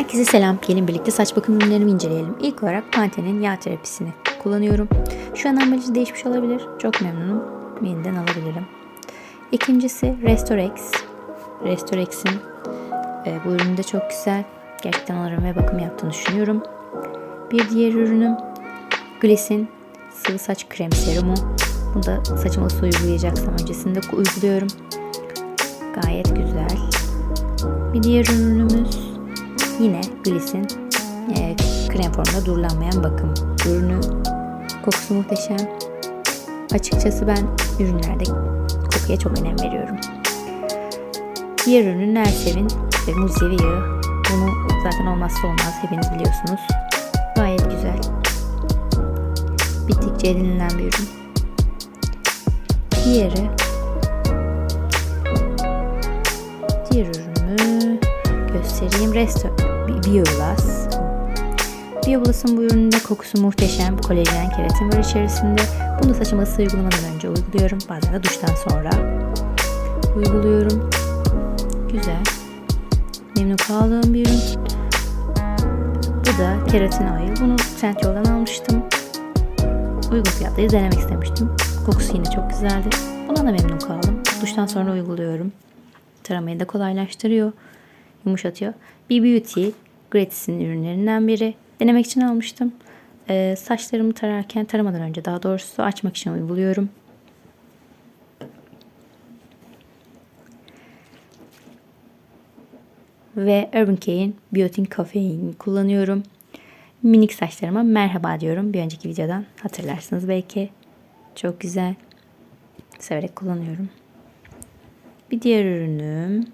Herkese selam. Gelin birlikte saç bakım ürünlerimi inceleyelim. İlk olarak Pantene'in yağ terapisini kullanıyorum. Şu an ambalajı değişmiş olabilir. Çok memnunum. Yeniden alabilirim. İkincisi Restorex. Restorex'in e, bu ürünü de çok güzel. Gerçekten alırım ve bakım yaptığını düşünüyorum. Bir diğer ürünüm Gliss'in sıvı saç krem serumu. Bunu da saçıma nasıl uygulayacaksam öncesinde uyguluyorum. Gayet güzel. Bir diğer ürünümüz yine Gliss'in e, krem formunda durulanmayan bakım ürünü. Kokusu muhteşem. Açıkçası ben ürünlerde kokuya çok önem veriyorum. Diğer ürün Nersev'in ve mucizevi yağı. Bunu zaten olmazsa olmaz hepiniz biliyorsunuz. Gayet güzel. Bittikçe edinilen bir ürün. Diğeri diğer ürünü göstereyim. Resto Bioblast. Bioblas'ın bu ürününde kokusu muhteşem. Kolajen, keratin var içerisinde. Bunu saçıma ısı uygulamadan önce uyguluyorum. Bazen de duştan sonra uyguluyorum. Güzel. Memnun kaldığım bir ürün. Bu da keratin oil. Bunu Trendyol'dan almıştım. Uygun fiyatları denemek istemiştim. Kokusu yine çok güzeldi. Buna da memnun kaldım. Duştan sonra uyguluyorum. Taramayı da kolaylaştırıyor. Yumuşatıyor. B Beauty Gratis'in ürünlerinden biri. Denemek için almıştım. Ee, saçlarımı tararken taramadan önce daha doğrusu açmak için uyguluyorum. Ve Urban Care'in Biotin Kafein kullanıyorum. Minik saçlarıma merhaba diyorum. Bir önceki videodan hatırlarsınız belki. Çok güzel. Severek kullanıyorum. Bir diğer ürünüm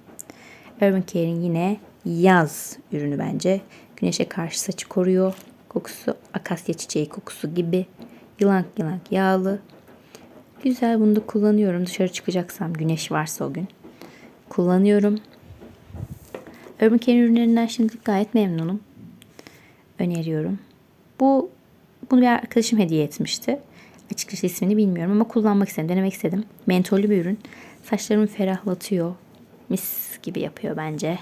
Urban Care'in yine yaz ürünü bence. Güneşe karşı saçı koruyor. Kokusu akasya çiçeği kokusu gibi. Yılan yılan yağlı. Güzel bunu da kullanıyorum. Dışarı çıkacaksam güneş varsa o gün. Kullanıyorum. Urban Care ürünlerinden şimdilik gayet memnunum. Öneriyorum. Bu bunu bir arkadaşım hediye etmişti. Açıkçası ismini bilmiyorum ama kullanmak istedim, denemek istedim. Mentollü bir ürün. Saçlarımı ferahlatıyor. Mis gibi yapıyor bence.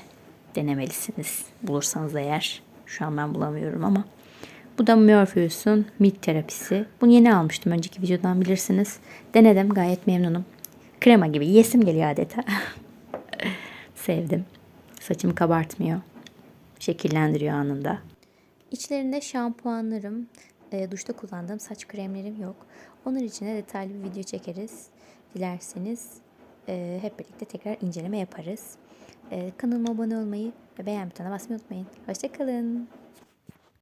Denemelisiniz. Bulursanız eğer. Şu an ben bulamıyorum ama. Bu da Morpheus'un mid terapisi. Bunu yeni almıştım. Önceki videodan bilirsiniz. Denedim. Gayet memnunum. Krema gibi. Yesim geliyor adeta. Sevdim. Saçımı kabartmıyor. Şekillendiriyor anında. İçlerinde şampuanlarım, e, duşta kullandığım saç kremlerim yok. Onun için de detaylı bir video çekeriz. Dilerseniz e, hep birlikte tekrar inceleme yaparız. E, kanalıma abone olmayı ve beğen butonuna basmayı unutmayın. Hoşçakalın.